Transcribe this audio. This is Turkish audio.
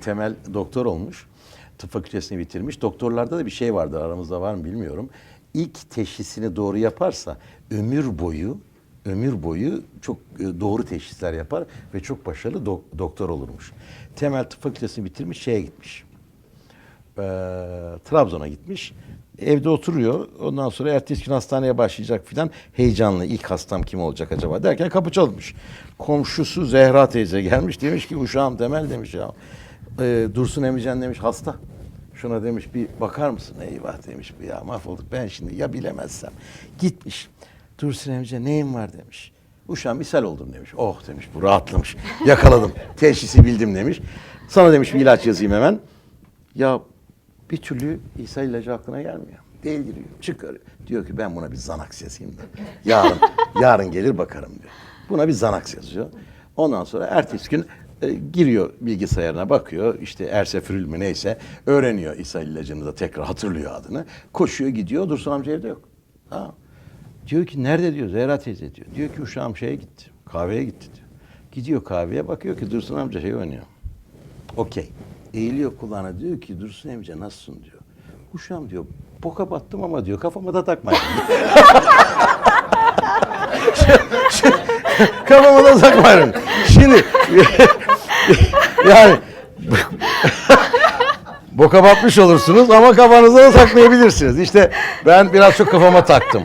Temel doktor olmuş. Tıp fakültesini bitirmiş. Doktorlarda da bir şey vardır aramızda var mı bilmiyorum. İlk teşhisini doğru yaparsa ömür boyu ömür boyu çok e, doğru teşhisler yapar ve çok başarılı dok- doktor olurmuş. Temel tıp fakültesini bitirmiş şeye gitmiş. Ee, Trabzon'a gitmiş. Evde oturuyor. Ondan sonra ertesi gün hastaneye başlayacak filan. Heyecanlı. İlk hastam kim olacak acaba derken kapı çalmış. Komşusu Zehra teyze gelmiş. Demiş ki uşağım Temel demiş ya. Ee, Dursun Emican demiş hasta. Şuna demiş bir bakar mısın? Eyvah demiş bu ya mahvolduk ben şimdi ya bilemezsem. Gitmiş. Dursun Emican neyin var demiş. Uşağım ishal oldum demiş. Oh demiş bu rahatlamış. Yakaladım. Teşhisi bildim demiş. Sana demiş bir ilaç yazayım hemen. Ya bir türlü İsa ilacı aklına gelmiyor. Deliriyor, çıkarıyor. Diyor ki ben buna bir Xanax yazayım da. Yarın, yarın gelir bakarım diyor. Buna bir Xanax yazıyor. Ondan sonra ertesi gün e, giriyor bilgisayarına bakıyor. İşte Ersefrül mü neyse öğreniyor İsa ilacını da tekrar hatırlıyor adını. Koşuyor gidiyor. Dursun amca evde yok. Ha. Diyor ki nerede diyor Zehra teyze diyor. Diyor ki uşağım şeye gitti. Kahveye gitti diyor. Gidiyor kahveye bakıyor ki Dursun amca şey oynuyor. Okey. Eğiliyor kulağına diyor ki Dursun amca nasılsın diyor. Uşağım diyor boka battım ama diyor kafama da takmayın. kafama da takmayın. Şimdi yani boka batmış olursunuz ama kafanıza da takmayabilirsiniz. İşte ben biraz çok kafama taktım.